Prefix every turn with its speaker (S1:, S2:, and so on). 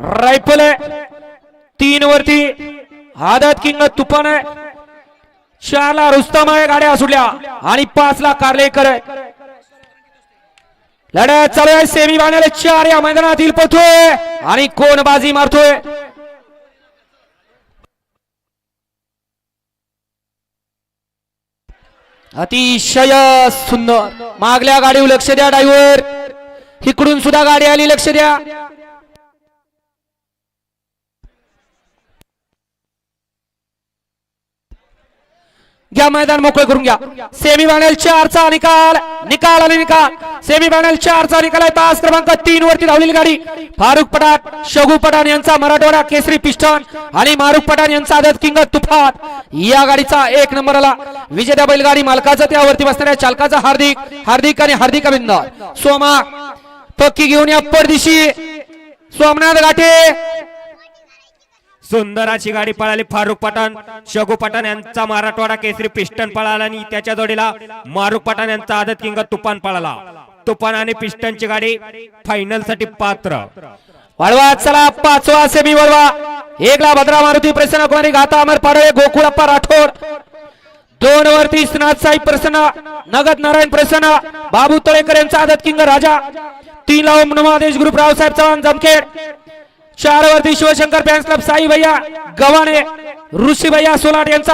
S1: Rifle आहे. तीन वरती. आदत किंग तुफान आहे. चारला रुस्तम आहे गाड्या सुटल्या आणि पाचला कारलेकर आहे. लढत चालू आहे. सेमी बांधले चार या मैदानातील पोथोय आणि कोण बाजी मारतोय. अतिशय सुंदर. मागल्या गाडीवर लक्ष द्या ड्रायव्हर इकडून सुद्धा गाडी आली लक्ष द्या. घ्या मैदान मोकळे करून घ्या. सेमी फायनल चारचा निकाल. निकाल आणि निकाल. सेमी फायनल चारचा निकाल आहे. तास क्रमांक तीन वरती धावलेली गाडी. फारुख पठाण शगू पठाण यांचा मराठवाडा केसरी पिस्टन आणि मारुख पठाण यांचा आदत किंग तुफात या गाडीचा एक नंबर आला विजेता बैलगाडी मालकाचा त्यावरती बसणाऱ्या चालकाचा हार्दिक हार्दिक आणि हार्दिक अभिनंदन. सोमा पक्की घेऊन या परदिशी. सोमनाथ गाठे
S2: सुंदर अशी गाडी पळाली फारुख पठाण. शगू पठाण यांचा मराठवाडा केसरी पिस्टन पळाला आणि त्याच्या जोडीला मारुख पठाण यांचा आदत किंग तुफान पळाला. तुफान आणि पिस्टनची गाडी फायनलसाठी पात्र.
S1: वळवा चला पाचवा सेमी वळवा. एकला भद्रा मारुती प्रसन्न कुमारी गाता अमर पाडवे गोकुळप्पा राठोड. दोन वरती स्नाथ प्रसन्न. नगद नारायण प्रसन्न. बाबू तळेकर यांचा आदत किंग राजा. तीन लाव ओम नमो ग्रुप रावसाहेब चव्हाण जमखेड. शहरावरती शिवशंकर फॅन्स क्लब साई भैया गव्हाणे ऋषी भैया सोलाट यांचा